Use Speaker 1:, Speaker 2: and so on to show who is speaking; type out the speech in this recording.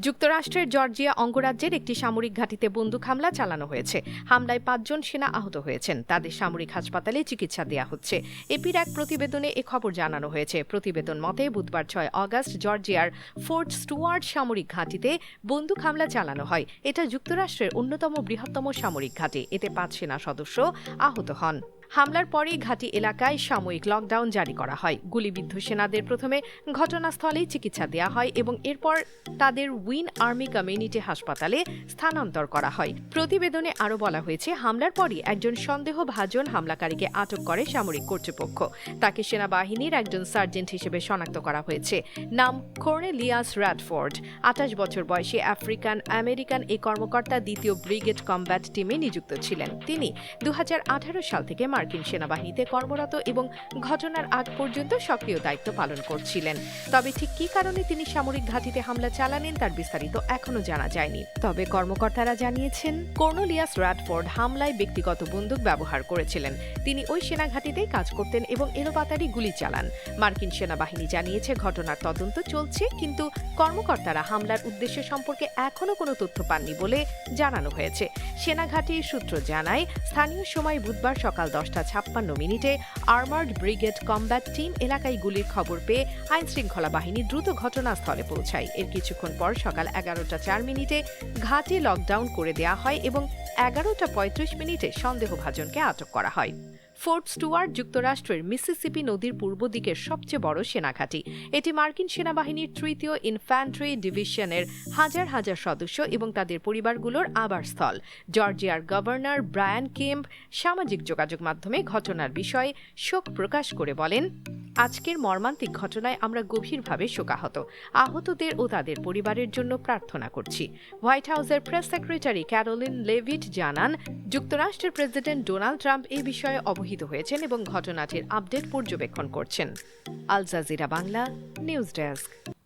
Speaker 1: যুক্তরাষ্ট্রের জর্জিয়া অঙ্গরাজ্যের একটি সামরিক ঘাঁটিতে বন্দুক হামলা চালানো হয়েছে। হামলায় পাঁচজন সেনা আহত হয়েছেন। তাদের সামরিক হাসপাতালে চিকিৎসা দেওয়া হচ্ছে। এপির এক প্রতিবেদনে এ খবর জানানো হয়েছে। প্রতিবেদন মতে, বুধবার ছয় অগস্ট জর্জিয়ার ফোর্ট স্টুয়ার্ট সামরিক ঘাঁটিতে বন্দুক হামলা চালানো হয়। এটা যুক্তরাষ্ট্রের অন্যতম বৃহত্তম সামরিক ঘাঁটি। এতে পাঁচ সেনা সদস্য আহত হন। হামলার পরেই ঘাঁটি এলাকায় সাময়িক লকডাউন জারি করা হয়। গুলিবিদ্ধ সেনাদের প্রথমে ঘটনাস্থলেই চিকিৎসা দেওয়া হয় এবং এরপর তাদের উইন আর্মি কমিউনিটি হাসপাতালে স্থানান্তর করা হয়। প্রতিবেদনে আরও বলা হয়েছে, হামলার পরই একজন সন্দেহভাজন হামলাকারীকে আটক করে সামরিক কর্তৃপক্ষ। তাকে সেনাবাহিনীর একজন সার্জেন্ট হিসেবে শনাক্ত করা হয়েছে। নাম কর্নেলিয়াস র্যাডফোর্ড আঠাশ বছর বয়সী আফ্রিকান আমেরিকান এই কর্মকর্তা দ্বিতীয় ব্রিগেড কমব্যাট টিমে নিযুক্ত ছিলেন। তিনি দু হাজার আঠারো সাল থেকে মার্কিন সেনাবাহিনীতে কর্মরত এবং ঘটনার আগ পর্যন্ত সক্রিয় দায়িত্ব পালন করছিলেন। তবে ঠিক কী কারণে তিনি সামরিক ঘাঁটিতে হামলা চালানেন তার বিস্তারিত এখনও জানা যায়নি। তবে কর্মকর্তারা জানিয়েছেন, কর্নোলিয়াস রাডফোর্ড হামলায় ব্যক্তিগত বন্দুক ব্যবহার করেছিলেন। তিনি ওই সেনা ঘাঁটিতেই কাজ করতেন এবং এলোপাতারি গুলি চালান। মার্কিন সেনাবাহিনী জানিয়েছে, ঘটনার তদন্ত চলছে, কিন্তু কর্মকর্তারা হামলার উদ্দেশ্য সম্পর্কে এখনও কোনো তথ্য পাননি বলে জানানো হয়েছে। সেনাঘাটির সূত্র জানায়, স্থানীয় সময় বুধবার সকাল দশটা ছাপ্পান্ন মিনিটে আর্মার্ড ব্রিগেড কমব্যাট টিম এলাকায় গুলির খবর পেয়ে আইন শৃঙ্খলা বাহিনী দ্রুত ঘটনাস্থলে পৌঁছায়। এর কিছুক্ষণ পর সকাল এগারোটা চার মিনিটে ঘাটে লকডাউন করে দেয়া হয় এবং এগারোটা পঁয়ত্রিশ মিনিটে সন্দেহভাজনকে আটক করা হয়। ফোর্ট স্টুয়ার্ট যুক্তরাষ্ট্রের মিসিসিপি নদীর পূর্ব দিকের সবচেয়ে বড় সেনাঘাঁটি। এটি মার্কিন সেনাবাহিনীর তৃতীয় ইনফ্যান্ট্রি ডিভিশনের হাজার হাজার সদস্য এবং তাদের পরিবারগুলোর আবাসস্থল জর্জিয়ার গভর্নর ব্রায়ান কেম্প সামাজিক যোগাযোগ মাধ্যমে ঘটনার বিষয়ে শোক প্রকাশ করে বলেন আজকের মর্মান্তিক ঘটনায় আমরা গভীরভাবে শোকাহত। আহতদের ও তাদের পরিবারের জন্য প্রার্থনা করছি। হোয়াইট হাউসের প্রেস সেক্রেটারি ক্যারোলিন লেভিট জানান, যুক্তরাষ্ট্রের প্রেসিডেন্ট ডোনাল্ড ট্রাম্প এই বিষয়ে অবহিত হয়েছেন এবং ঘটনাটির আপডেট পর্যবেক্ষণ করছেন। Al Jazeera Bangla, news desk.